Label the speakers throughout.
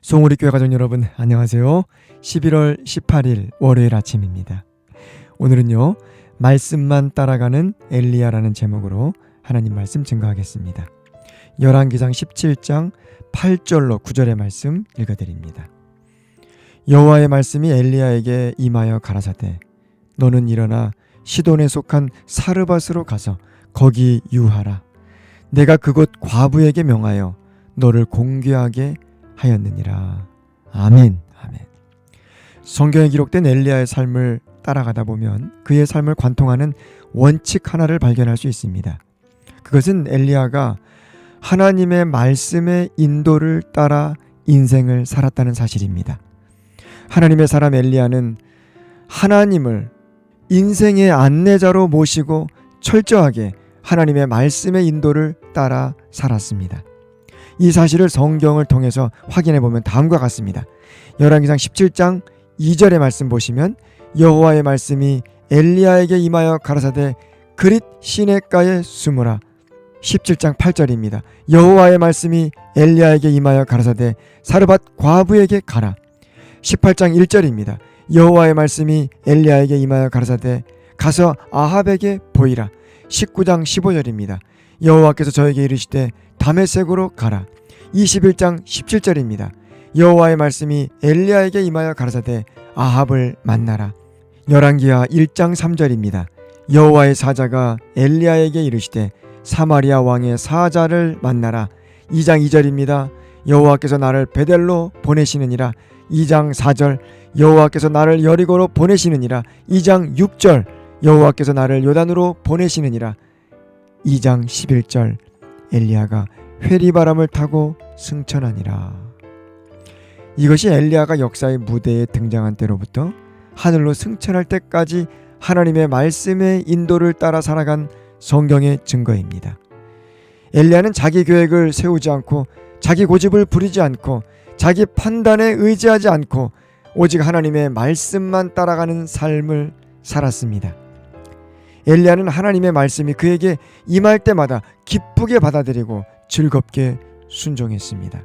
Speaker 1: 송우리 교회 가족 여러분 안녕하세요. 11월 18일 월요일 아침입니다. 오늘은요. 말씀만 따라가는 엘리야라는 제목으로 하나님 말씀 증거하겠습니다. 열왕기상 17장 8절로 9절의 말씀 읽어 드립니다. 여호와의 말씀이 엘리야에게 임하여 가라사대 너는 일어나 시돈에 속한 사르밧으로 가서 거기 유하라 내가 그곳 과부에게 명하여 너를 공개하게 하였느니라. 아멘. 아멘. 성경에 기록된 엘리야의 삶을 따라가다 보면 그의 삶을 관통하는 원칙 하나를 발견할 수 있습니다. 그것은 엘리야가 하나님의 말씀의 인도를 따라 인생을 살았다는 사실입니다. 하나님의 사람 엘리야는 하나님을 인생의 안내자로 모시고 철저하게 하나님의 말씀의 인도를 따라 살았습니다. 이 사실을 성경을 통해서 확인해 보면 다음과 같습니다. 열왕기상 17장 2절의 말씀 보시면 여호와의 말씀이 엘리야에게 임하여 가라사대 그릿 시냇가에 숨으라 17장 8절입니다. 여호와의 말씀이 엘리야에게 임하여 가라사대 사르밧 과부에게 가라 18장 1절입니다. 여호와의 말씀이 엘리야에게 임하여 가라사대 가서 아합에게 보이라 19장 15절입니다. 여호와께서 저에게 이르시되 다메섹으로 가라. 21장 17절입니다. 여호와의 말씀이 엘리야에게 임하여 가라사대 아합을 만나라. 열왕기하 1장 3절입니다. 여호와의 사자가 엘리야에게 이르시되 사마리아 왕의 사자를 만나라. 2장 2절입니다. 여호와께서 나를 베델로 보내시느니라. 2장 4절 여호와께서 나를 여리고로 보내시느니라. 2장 6절 여호와께서 나를 요단으로 보내시느니라. 2장 11절 엘리야가 회리바람을 타고 승천하니라. 이것이 엘리야가 역사의 무대에 등장한 때로부터 하늘로 승천할 때까지 하나님의 말씀의 인도를 따라 살아간 성경의 증거입니다. 엘리야는 자기 계획을 세우지 않고 자기 고집을 부리지 않고 자기 판단에 의지하지 않고 오직 하나님의 말씀만 따라가는 삶을 살았습니다. 엘리야는 하나님의 말씀이 그에게 임할 때마다 기쁘게 받아들이고 즐겁게 순종했습니다.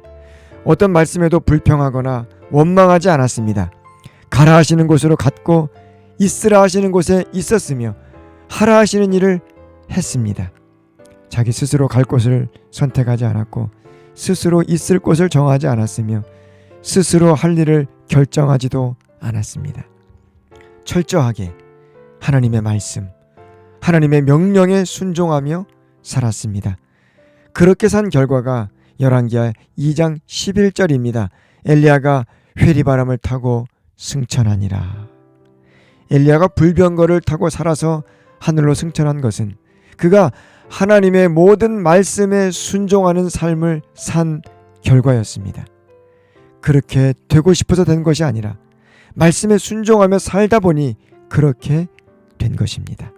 Speaker 1: 어떤 말씀에도 불평하거나 원망하지 않았습니다. 가라 하시는 곳으로 갔고 있으라 하시는 곳에 있었으며 하라 하시는 일을 했습니다. 자기 스스로 갈 곳을 선택하지 않았고 스스로 있을 곳을 정하지 않았으며 스스로 할 일을 결정하지도 않았습니다. 철저하게 하나님의 말씀, 하나님의 명령에 순종하며 살았습니다. 그렇게 산 결과가 열왕기하 2장 11절입니다. 엘리야가 회리바람을 타고 승천하니라. 엘리야가 불병거를 타고 살아서 하늘로 승천한 것은 그가 하나님의 모든 말씀에 순종하는 삶을 산 결과였습니다. 그렇게 되고 싶어서 된 것이 아니라 말씀에 순종하며 살다 보니 그렇게 된 것입니다.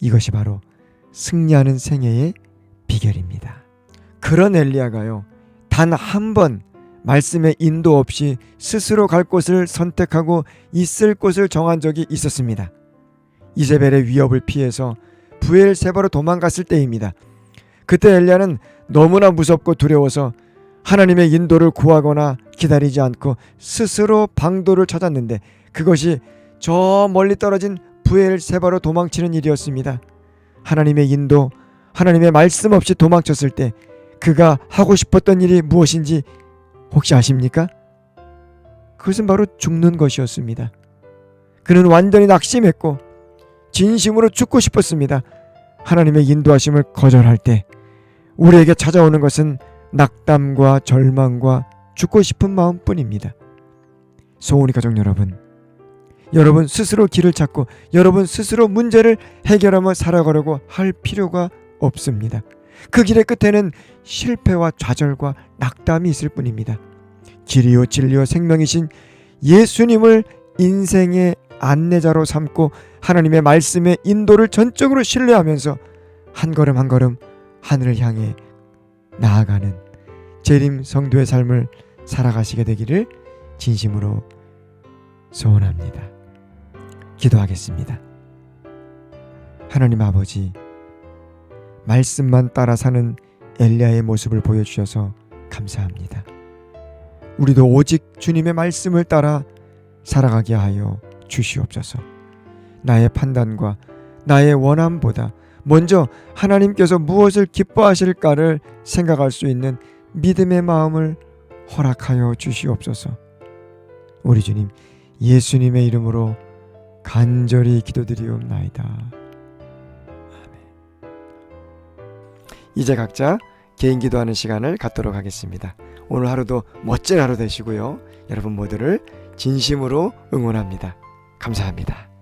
Speaker 1: 이것이 바로 승리하는 생애의 비결입니다. 그런 엘리야가요. 단 한 번 말씀의 인도 없이 스스로 갈 곳을 선택하고 있을 곳을 정한 적이 있었습니다. 이세벨의 위협을 피해서 부엘세바로 도망갔을 때입니다. 그때 엘리야는 너무나 무섭고 두려워서 하나님의 인도를 구하거나 기다리지 않고 스스로 방도를 찾았는데 그것이 저 멀리 떨어진 부엘세바로 도망치는 일이었습니다. 하나님의 인도, 하나님의 말씀 없이 도망쳤을 때 그가 하고 싶었던 일이 무엇인지 혹시 아십니까? 그것은 바로 죽는 것이었습니다. 그는 완전히 낙심했고 진심으로 죽고 싶었습니다. 하나님의 인도하심을 거절할 때 우리에게 찾아오는 것은 낙담과 절망과 죽고 싶은 마음뿐입니다. 소원이 가족 여러분, 여러분 스스로 길을 찾고 여러분 스스로 문제를 해결하며 살아가려고 할 필요가 없습니다. 그 길의 끝에는 실패와 좌절과 낙담이 있을 뿐입니다. 길이요 진리요 생명이신 예수님을 인생의 안내자로 삼고 하나님의 말씀의 인도를 전적으로 신뢰하면서 한 걸음 한 걸음 하늘을 향해 나아가는 재림 성도의 삶을 살아가시게 되기를 진심으로 소원합니다. 기도하겠습니다. 하나님 아버지, 말씀만 따라 사는 엘리야의 모습을 보여주셔서 감사합니다. 우리도 오직 주님의 말씀을 따라 살아가게 하여 주시옵소서. 나의 판단과 나의 원함보다 먼저 하나님께서 무엇을 기뻐하실까를 생각할 수 있는 믿음의 마음을 허락하여 주시옵소서. 우리 주님 예수님의 이름으로 간절히 기도드리옵나이다. 아멘. 이제 각자 개인 기도하는 시간을 갖도록 하겠습니다. 오늘 하루도 멋진 하루 되시고요. 여러분 모두를 진심으로 응원합니다. 감사합니다.